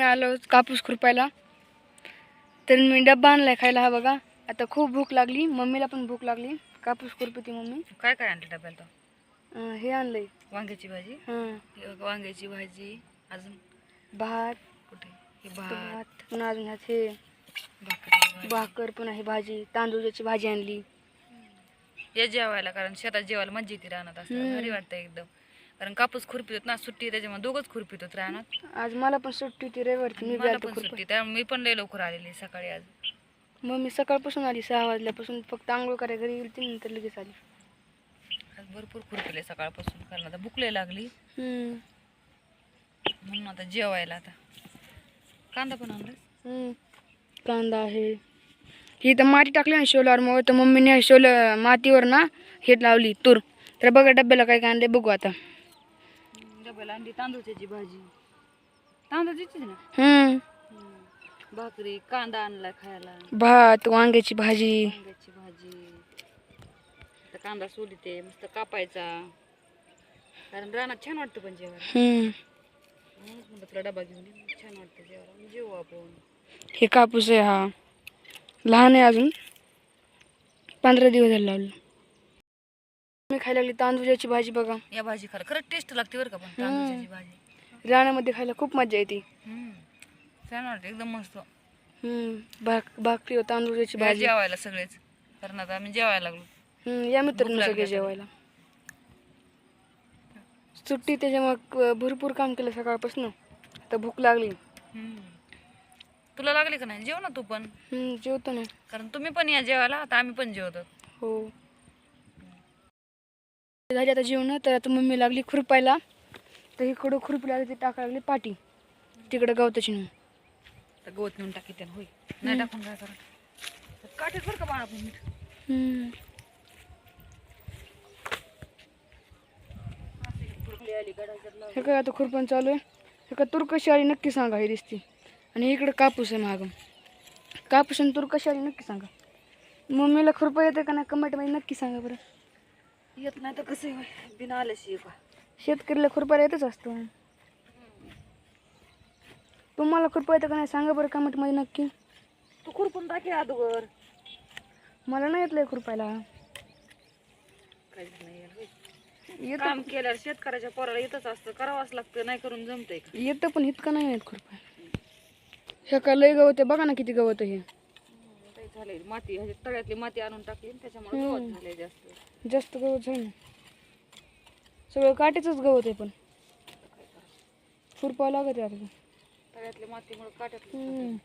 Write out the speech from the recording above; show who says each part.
Speaker 1: मी आलो कापूस खुरपायला. तर मी डब्बा आणलाय खायला हा बघा. आता खूप भूक लागली. मम्मीला पण भूक लागली. कापूस खुरपती मम्मी.
Speaker 2: काय काय आणलं डब्याला तो?
Speaker 1: हे आणलंय.
Speaker 2: वांग्याची भाजी?
Speaker 1: हां.
Speaker 2: हे बघ, वांग्याची भाजी. अजून?
Speaker 1: भात.
Speaker 2: कुठे? हे भात.
Speaker 1: पुन्हा अजून ह्यात हे.
Speaker 2: भाकरी भाजी.
Speaker 1: भाकर पुन्हा ही भाजी. तांदूळाची भाजी आणली.
Speaker 2: ये जेवायला कारण शेतात जेवायला मज्जा येते रानात असं. भारी वाटतं एकदम. कारण कापूस खुरपित ना सुट्टी त्याच्यामुळे दोघंच खुरपित होत रानात.
Speaker 1: आज मला पण सुट्टी होती रविवारची मी बी
Speaker 2: मला
Speaker 1: आलतो
Speaker 2: पण सुट्टी त्यामुळे मी पण लय लवकर आलेली सकाळी आज.
Speaker 1: मम्मी सकाळपासून आली सहा वाजल्यापासून फक्त आंघोळ करायला घरी गेली ती नंतर लगेच आली.
Speaker 2: आज भरपूर खुरपिले सकाळपासून कारण आता भूक लय लागली.
Speaker 1: हम्म.
Speaker 2: म्हणून आता जेवायला आता. कांदा पण आणला
Speaker 1: हम्म. कांदा आहे. ही तर माती टाकली ना शोलावर मग तर मम्मीने शोल मातीवर ना हे लावली तूर. तर बघा डब्याला काय आणले बघू आता.
Speaker 2: डब्याला आणली तांदूळची भाजी. तांदूळचीच ना?
Speaker 1: हम्म.
Speaker 2: भाकरी कांदा आणला खायला.
Speaker 1: भात वांग्याची भाजी.
Speaker 2: वांग्याची भाजी. आता कांदा सोलिते मस्त कापायचा. कारण रानात छान वाटतं पण जेवायला.
Speaker 1: हम्म.
Speaker 2: म्हणूनच म्हणलं तुला डबा घेऊन ये. छान वाटतं जेवायला. मग जेवू आपण.
Speaker 1: हे कापूस आहे हा. लहान आहे अजून. पंधरा दिवस झाले लावलं. मी खायला लागली तांदूळाची भाजी बघा.
Speaker 2: या भाजी खरं खरंच टेस्ट लागते बरं का पण तांदूळची भाजी.
Speaker 1: रानामध्ये खायला खूप मजा येते.
Speaker 2: हम्म. छान वाटतं एकदम मस्त.
Speaker 1: हम्म. भाक भाकरी व तांदूळाची
Speaker 2: या
Speaker 1: भाजी.
Speaker 2: जेवायला सगळेच. कारण आता आम्ही जेवायला लागलो.
Speaker 1: हम्म, या मित्रांनो
Speaker 2: लागली
Speaker 1: सगळे. जेवायला. सुट्टी त्याच्यामुळे भरपूर काम केलं सकाळपासून. आता भूक लागली.
Speaker 2: हम्म. तुला लागले का नाही? जेव ना तू पण.
Speaker 1: हम्म, जेवतो ना.
Speaker 2: कारण तुम्ही पण या जेवायला आता आम्ही पण जेवतो.
Speaker 1: हो. झाली आता जेवण तर आता मम्मी लागली खुरपायला. तर ही कडं खुरपी लागली ती टाकायला लागली पाटी. तिकडं गवताची
Speaker 2: तर गवत नेऊन टाकी त्यानं होय. नाही टाकून काय करा काटेत बरं का बाळा आपण मीठ.
Speaker 1: हे काय आता खुरपण चालू आहे? हे का आली नक्की सांगा हे दिसते. आणि इकडे कापूस आहे मागं. कापूस आणि तूर कशी आली नक्की सांगा. मम्मीला खुरपा येते का नाही कमेंटमध्ये नक्की सांगा बरं.
Speaker 2: येत नाही तर कसं बिना आल्याशी
Speaker 1: शेतकरीला खुरपायला येतच असतं. तुम्हाला खुरपा येतं का नाही? सांगा बरं कमेंटमध्ये नक्की.
Speaker 2: तू खुरपून टाके अगोदर.
Speaker 1: मला नाही येतलंय खुरपायला.
Speaker 2: काहीच नाही.
Speaker 1: येतं
Speaker 2: काम केल्यावर शेतकऱ्याच्या पोराला येतच असतं. करावंच लागतं नाही करून जमतंय का?
Speaker 1: येतं पण इतकं नाही येत खुरपा. हे का लय गवत आहे? बघा ना किती गवत आहे. हे
Speaker 2: झालंय माती तळ्यातली माती आणून टाकली त्याच्यामुळे गवत. झालंय जास्त.
Speaker 1: जास्त गवत झालं सगळं काटेचंच गवत आहे पण. खुरपावं लागत आहे आता.
Speaker 2: तळ्यातली मातीमुळे काट्यात
Speaker 1: हम्म.